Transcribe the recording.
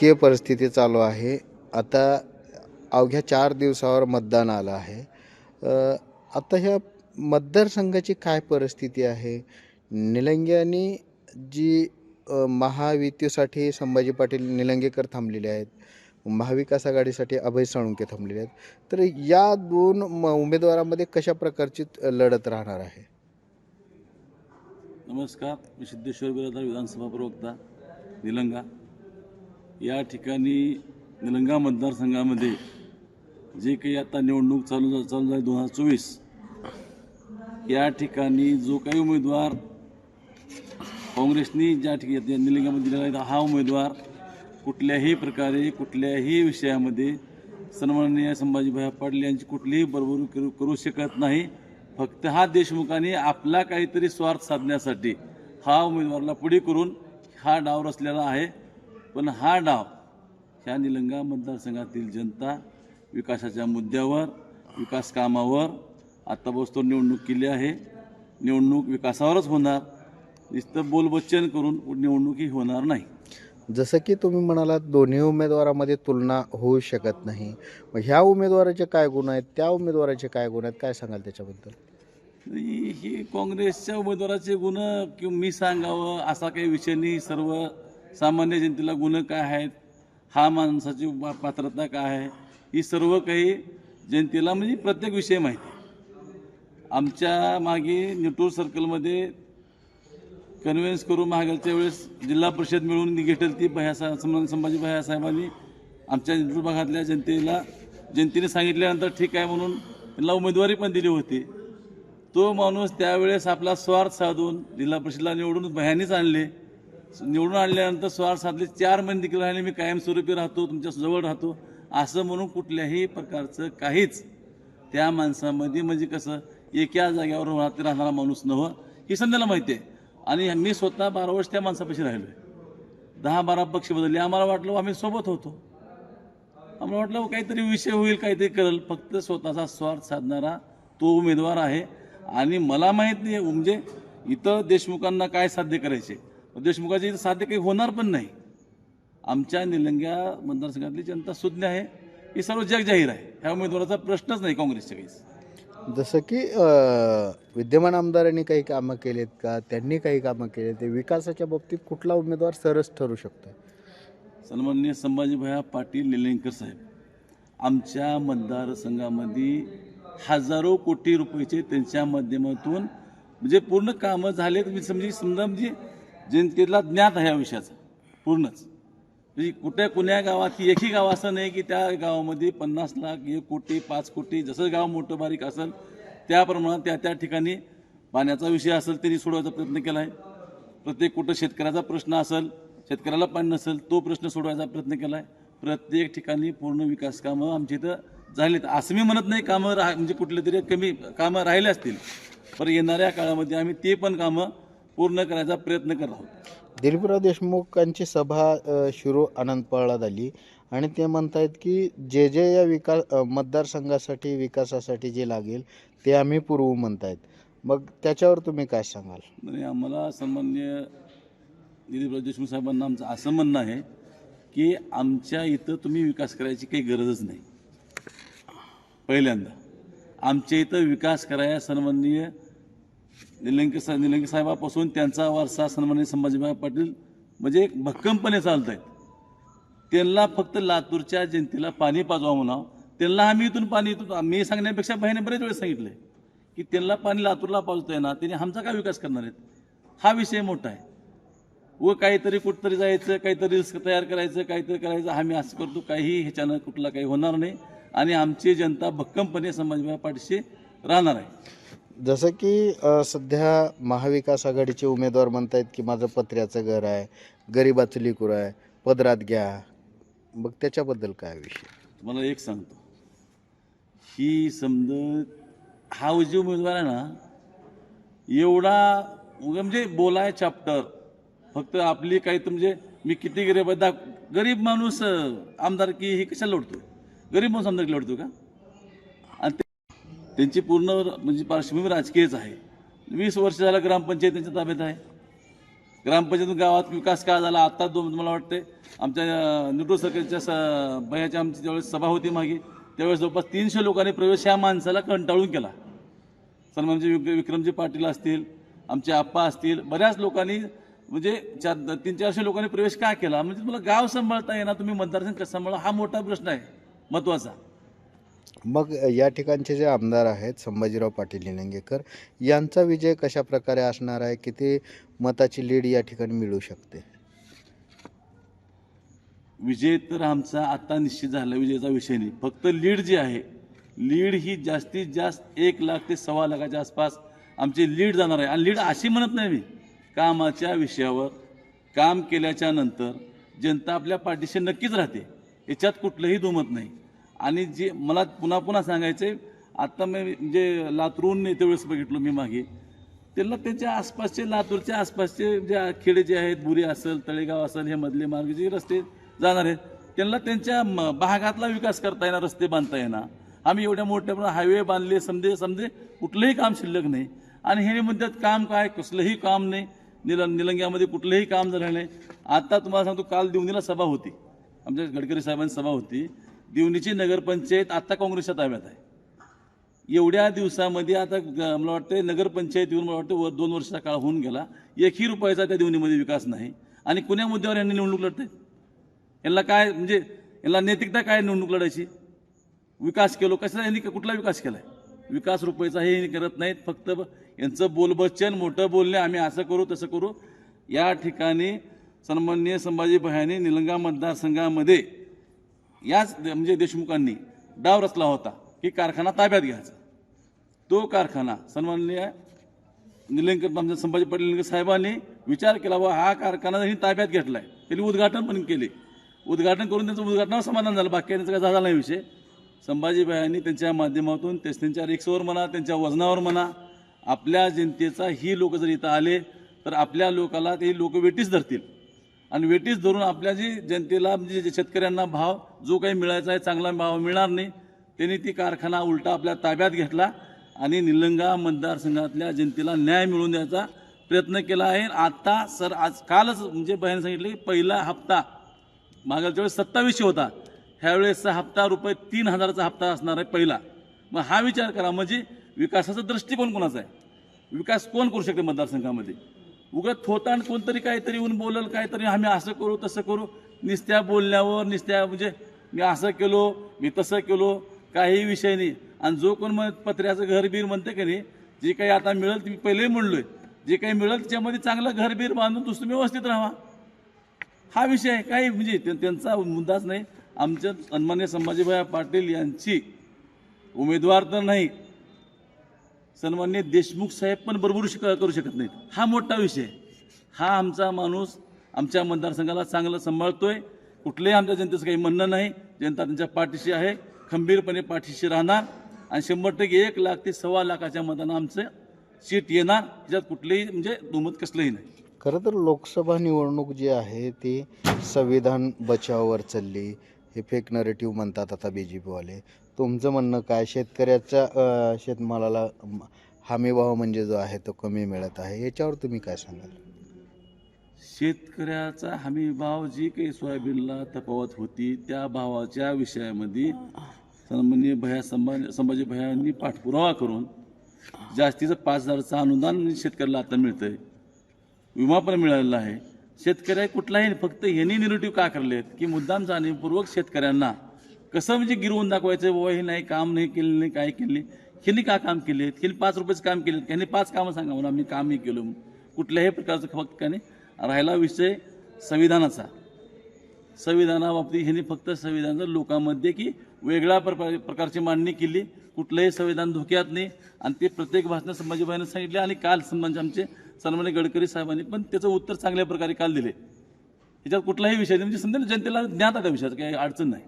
राजकीय परिस्थिती चालू आहे. आता अवघ्या चार दिवसावर मतदान आलं आहे. आता ह्या मतदारसंघाची काय परिस्थिती आहे? निलंग्यानी जी महायुतीसाठी संभाजी पाटील निलंगेकर थांबलेले आहेत. महाविकास आघाडीसाठी अभय साळुंके थांबलेले आहेत. तर या दोन म- कशा प्रकारची लढत राहणार आहे? नमस्कार. मी सिद्धेश्वर बिरादार विधानसभा प्रवक्ता निलंगा. या ठिकाणी निलंगा मतदारसंघामध्ये जे काही आता निवडणूक चालू झा- चालू झाली दोन हजार चोवीस या ठिकाणी जो काही उमेदवार काँग्रेसनी ज्या ठिकाणी निलंगामध्ये दिलेला आहे हा उमेदवार कुठल्याही प्रकारे कुठल्याही विषयामध्ये सन्माननीय संभाजीभाई पाटील यांची कुठलीही बरोबरी करू करू शकत नाही. फक्त हा देशमुखाने आपला काहीतरी स्वार्थ साधण्यासाठी हा उमेदवाराला पुढे करून हा डाव रचलेला आहे. पण हा डाव ह्या निलंगा मतदारसंघातील जनता विकासाच्या मुद्द्यावर विकास कामावर आता बसतो निवडणूक केली आहे. निवडणूक विकासावरच होणार. नुसतं बोलबच्चन करून निवडणूक ही होणार नाही. जसं की तुम्ही म्हणालात दोन्ही उमेदवारामध्ये तुलना होऊ शकत नाही. मग ह्या उमेदवाराचे काय गुण आहेत? त्या उमेदवाराचे काय गुण आहेत? काय सांगाल त्याच्याबद्दल? ही ही काँग्रेसच्या उमेदवाराचे गुण किंवा मी सांगावं असा काही विषय नाही. सर्व सामान्य जनतेला गुण काय आहेत? हा माणसाची पात्रता काय आहे? ही सर्व काही जनतेला म्हणजे प्रत्येक विषय माहिती आमच्या मागे निटूर सर्कलमध्ये कन्व्हेन्स करून महागाच्या वेळेस जिल्हा परिषद मिळून घेतली ती भैयासाहेब सं- संभाजी भैयासाहेबांनी आमच्या निटूर भागातल्या जनतेला जनतेने सांगितल्यानंतर ठीक आहे म्हणून त्यांना उमेदवारी पण दिली होती. तो माणूस त्यावेळेस आपला स्वार्थ साधून जिल्हा परिषदला निवडून भयानीच आणले. निवडून आणल्यानंतर स्वार्थ साधले चार महिने देखील राहिले मी कायमस्वरूपी राहतो तुमच्या जवळ राहतो. असं म्हणून कुठल्याही प्रकारचं काहीच त्या माणसामध्ये म्हणजे कसं एका जाग्यावर राहत राहणारा माणूस नव्हं. ही संध्याला माहिती आहे. आणि मी स्वतः बारा वर्ष त्या माणसापाशी राहिलो आहे. दहा बारा पक्ष बदलले. आम्हाला वाटलं आम्ही सोबत होतो. आम्हाला वाटलं हो, काहीतरी विषय होईल काहीतरी करेल. फक्त स्वतःचा स्वार्थ साधणारा तो उमेदवार आहे. आणि मला माहीत नाही म्हणजे इथं देशमुखांना काय साध्य करायचे? देशमुखाचे इथं साध्य काही होणार पण नाही. आमच्या निलंग्या मतदारसंघातली जनता सुज्ञ आहे. ही सर्व जग जाहीर आहे. ह्या उमेदवाराचा प्रश्नच नाही काँग्रेसच्या काहीच जसं की विद्यमान आमदारांनी काही कामं केलेत का? त्यांनी काही कामं केले ते विकासाच्या बाबतीत कुठला उमेदवार सरस ठरू शकतो सन्माननीय संभाजीभाई पाटील निलंगेकर साहेब आमच्या मतदारसंघामध्ये हजारो कोटी रुपयाचे त्यांच्या माध्यमातून म्हणजे पूर्ण कामं झालेत. मी समजी समजा म्हणजे जनतेला ज्ञात आहे या विषयाचं पूर्णच. म्हणजे कुठे कुण्या गावात एकही गाव असं नाही की त्या गावामध्ये पन्नास लाख एक कोटी पाच कोटी जसं गाव मोठं बारीक असेल त्याप्रमाणात त्या त्या ठिकाणी पाण्याचा विषय असेल त्यांनी सोडवायचा प्रयत्न केला आहे प्रत्येक कुठं शेतकऱ्याचा प्रश्न असेल शेतकऱ्याला पाणी नसेल तो प्रश्न सोडवायचा प्रयत्न केला आहे प्रत्येक ठिकाणी पूर्ण विकास कामं आमच्या इथं झालीत. असं मी म्हणत नाही कामं राह म्हणजे कुठले तरी कमी कामं राहिले असतील. पण येणाऱ्या काळामध्ये आम्ही ते पण कामं पूर्ण करायचा प्रयत्न करत आहोत दिलीपराव देशमुखांची सभा अ, शिरू आनंदपाळला झाली आणि ते म्हणतायत की जे जे या विकास अ, मतदारसंघासाठी विकासासाठी जे लागेल ते आम्ही पुरवू म्हणतायत. मग त्याच्यावर तुम्ही काय सांगाल? आणि आम्हाला सन्मान्य दिलीपराव देशमुख साहेबांना आमचं असं म्हणणं आहे की आमच्या इथं तुम्ही विकास करायची काही गरजच नाही. पहिल्यांदा. आमच्या इथं विकास करायला सन्माननीय निलंके सा निलंके साहेबापासून त्यांचा वारसा सन्माननीय संभाजीभाई पाटील म्हणजे एक भक्कमपणे चालत आहेत त्यांना फक्त लातूरच्या जनतेला पाणी पाजवा म्हणावं. त्यांना आम्ही इथून पाणी इथून मी सांगण्यापेक्षा बहिणी बरेच वेळेस सांगितलंय की त्यांना पाणी लातूरला पाजतोय ना त्यांनी आमचा काय विकास करणार आहेत? हा विषय मोठा आहे. व काहीतरी कुठतरी जायचं काहीतरी रिल्स तयार करायचं काहीतरी करायचं आम्ही असं करतो. काही ह्याच्यानं कुठला काही होणार नाही. आणि आमची जनता भक्कमपणे संभाजीभाई पाठीशी राहणार आहे. जसं की सध्या महाविकास आघाडीचे उमेदवार म्हणतायत की माझं पत्र्याचं घर आहे गरिबाचं लिकूर आहे पदरात घ्या. मग त्याच्याबद्दल काय विषय? तुम्हाला एक सांगतो. ही समज हा उजी उमेदवार आहे ना एवढा म्हणजे बोलाय चॅप्टर फक्त आपली काही तर म्हणजे मी किती गरीब आहे दा गरीब माणूस आमदारकी ही कशाला लढतो गरीब माणूस आमदारकी लढतो का? त्यांची पूर्ण म्हणजे पार्श्वभूमी राजकीयच आहे. वीस वर्ष झालं ग्रामपंचायत त्यांच्या ताब्यात आहे. ग्रामपंचायत गावात विकास का झाला? आत्ता दोन मला वाटते आमच्या न्यूट्रो सर्कलच्या सरकारच्या स भयाच्या आमची ज्यावेळेस सभा होती मागे त्यावेळेस जवळपास तीनशे लोकांनी प्रवेश या माणसाला कंटाळून केला. सन्मानचे म्हणजे विक विक्रमजी पाटील असतील आमचे आप्पा असतील बऱ्याच लोकांनी म्हणजे चार तीन चारशे लोकांनी प्रवेश का केला? म्हणजे तुम्हाला गाव सांभाळता येणार तुम्ही मतदारसंघ कसं सांभाळा? हा मोठा प्रश्न आहे महत्त्वाचा मग या ठिकाणचे जे आमदार आहेत संभाजीराव पाटील निलंगेकर यांचा विजय कशा प्रकारे असणार आहे? किती मताची लीड या ठिकाणी मिळू शकते? विजय तर आमचा आता निश्चित झाला विजयाचा विषय नाही. फक्त लीड जी आहे लीड ही जास्तीत जास्त एक लाख ते सव्वा लाखाच्या आसपास आमची लीड जाणार आहे. आणि लीड अशी म्हणत नाही मी कामाच्या विषयावर काम केल्याच्यानंतर जनता आपल्या पाठीशी नक्कीच राहते. याच्यात कुठलंही दुमत नाही. आणि जे मला पुन्हा पुन्हा सांगायचं आहे आत्ता मी जे लातूरहून त्यावेळेस बघितलो मी मागे त्यांना त्यांच्या आसपासचे लातूरच्या आसपासचे जे खेडे जे आहेत बुरी असेल तळेगाव असेल हे मधले मार्ग जे रस्ते जाणार आहेत त्यांना त्यांच्या म- भागातला विकास करता येणार रस्ते बांधता येणार. आम्ही एवढ्या मोठ्या प्रमाणात हायवे बांधले समजे समजे कुठलंही काम शिल्लक नाही. आणि हे म्हणतात काम काय कसलंही काम नाही. निल निलंग्यामध्ये कुठलंही काम झालं नाही. आता तुम्हाला सांगतो काल दिवणीला सभा होती. आमच्या गडकरी साहेबांची सभा होती. दिवणीची नगरपंचायत आता काँग्रेसच्या ताब्यात आहे. एवढ्या दिवसामध्ये आता मला वाटतं नगरपंचायत येऊन मला वाटतं वर दोन वर्षाचा काळ होऊन गेला. एकही रुपयाचा त्या दिवणीमध्ये विकास नाही. आणि कुण्या मुद्द्यावर यांनी निवडणूक लढते? यांना काय म्हणजे यांना नैतिकता काय निवडणूक लढायची? विकास केलो कसा यांनी कुठला विकास केला आहे विकास रुपयाचा हे करत नाहीत. फक्त यांचं बोलबच्चन मोठं बोलणे आम्ही असं करू तसं करू. या ठिकाणी सन्माननीय संभाजी भयानी निलंगा मतदारसंघामध्ये याच म्हणजे देशमुखांनी डाव रचला होता की कारखाना ताब्यात घ्यायचा. तो कारखाना सन्माननीय निलंकर आमच्या संभाजी पाटील निलंगेकर साहेबांनी विचार केला व हा कारखाना त्यांनी ताब्यात घेतलाय त्यांनी उद्घाटन पण केले. उद्घाटन करून त्यांचं उद्घाटनावर समाधान झालं. बाकी त्यांचा काय झाला नाही विषय. संभाजीबाईंनी त्यांच्या माध्यमातून तेच त्यांच्या रिक्सवर म्हणा त्यांच्या वजनावर म्हणा आपल्या जनतेचा ही लोक जर इथं आले तर आपल्या लोकाला ते लोक वेटीच धरतील. आणि वेटीस धरून आपल्या जी जनतेला म्हणजे शेतकऱ्यांना भाव जो काही मिळायचा आहे चांगला भाव मिळणार नाही त्यांनी ती कारखाना उलटा आपल्या ताब्यात घेतला आणि निलंगा मतदारसंघातल्या जनतेला न्याय मिळवून द्यायचा प्रयत्न केला आहे. आत्ता सर आज कालच म्हणजे बहिणी सांगितले की पहिला हप्ता मागच्या वेळेस सत्तावीसशे होता. ह्यावेळेसचा हप्ता रुपये तीन हजाराचा हप्ता असणार आहे पहिला. मग हा विचार करा म्हणजे विकासाचा दृष्टिकोन कोणाचा आहे? विकास कोण करू शकते मतदारसंघामध्ये? उगत थोतांड कोणतरी काहीतरी येऊन बोलल काहीतरी आम्ही असं करू तसं करू. निस्त्या बोलण्यावर निस्त्या म्हणजे मी असं केलो मी तसं केलो काही विषय नाही. आणि जो कोण मग पत्र्याचं घरबीर म्हणते की नाही जे काही आता मिळेल ते मी पहिलेही म्हणलोय. जे काही मिळेल त्याच्यामध्ये चांगलं घरबीर बांधून दुसरं व्यवस्थित राहा हा विषय आहे. काही म्हणजे त्यांचा मुद्दाच नाही. आमच्या सन्मान्य संभाजीभाई पाटील यांची उमेदवार तर नाही. सन्मान्य देशमुख साहेब पण बरोबर शिक करू शकत नाहीत. हा मोठा विषय हा आमचा माणूस आमच्या मतदारसंघाला चांगलं सांभाळतोय. कुठलंही आमच्या जनतेचं काही म्हणणं नाही. जनता त्यांच्या पाठीशी आहे. खंबीरपणे पाठीशी राहणार. आणि शंभर टक्के एक लाख ते सव्वा लाखाच्या मतानं आमचं सीट येणार. त्याच्यात कुठलेही म्हणजे दुमत कसलंही नाही. खरं तर लोकसभा निवडणूक जी आहे ती संविधान बचावावर चालली. हे फेक नरेटिव्ह म्हणतात आता बी जे पीवाले तुमचं म्हणणं काय? शेतकऱ्याच्या शेतमालाला हमीभाव म्हणजे जो आहे तो कमी मिळत आहे. याच्यावर तुम्ही काय सांगाल? शेतकऱ्याचा हमीभाव जी काही सोयाबीनला तफावत होती त्या भावाच्या विषयामध्ये सन्मान्य भया संभाजी संभाजी भयांनी पाठपुरावा करून जास्तीचं पाच हजारचं अनुदान शेतकऱ्याला आता मिळतंय. विमा पण मिळालेला आहे. शेतकऱ्या कुठलाही फक्त ह्यांनी निरोटिव्ह का करलेत? की मुद्दाम जाणीवपूर्वक शेतकऱ्यांना कसं म्हणजे गिरवून दाखवायचं बाबा हे नाही काम नाही केलं नाही काय केले? नाही ह्यांनी का काम केले ह्यांनी पाच रुपयाचं काम केले ह्यांनी पाच कामं सांगा म्हणून आम्ही कामही केलं. कुठल्याही प्रकारचं फक्त काय राहिला विषय संविधानाचा. संविधानाबाबतीत ह्यांनी फक्त संविधानाचं लोकांमध्ये की वेगळ्या प्रकार प्रकारची मांडणी केली कुठलंही संविधान धोक्यात नाही. आणि ते प्रत्येक भाषणात संभाजीबाईंनी सांगितले आणि काल संबंध आमचे सन्मान्य गडकरी साहेबांनी पण त्याचं उत्तर चांगल्या प्रकारे काल दिले. याच्यात कुठलाही विषय नाही. म्हणजे समजा जनतेला ज्ञात आहे त्या विषयाचं? काही अडचण नाही.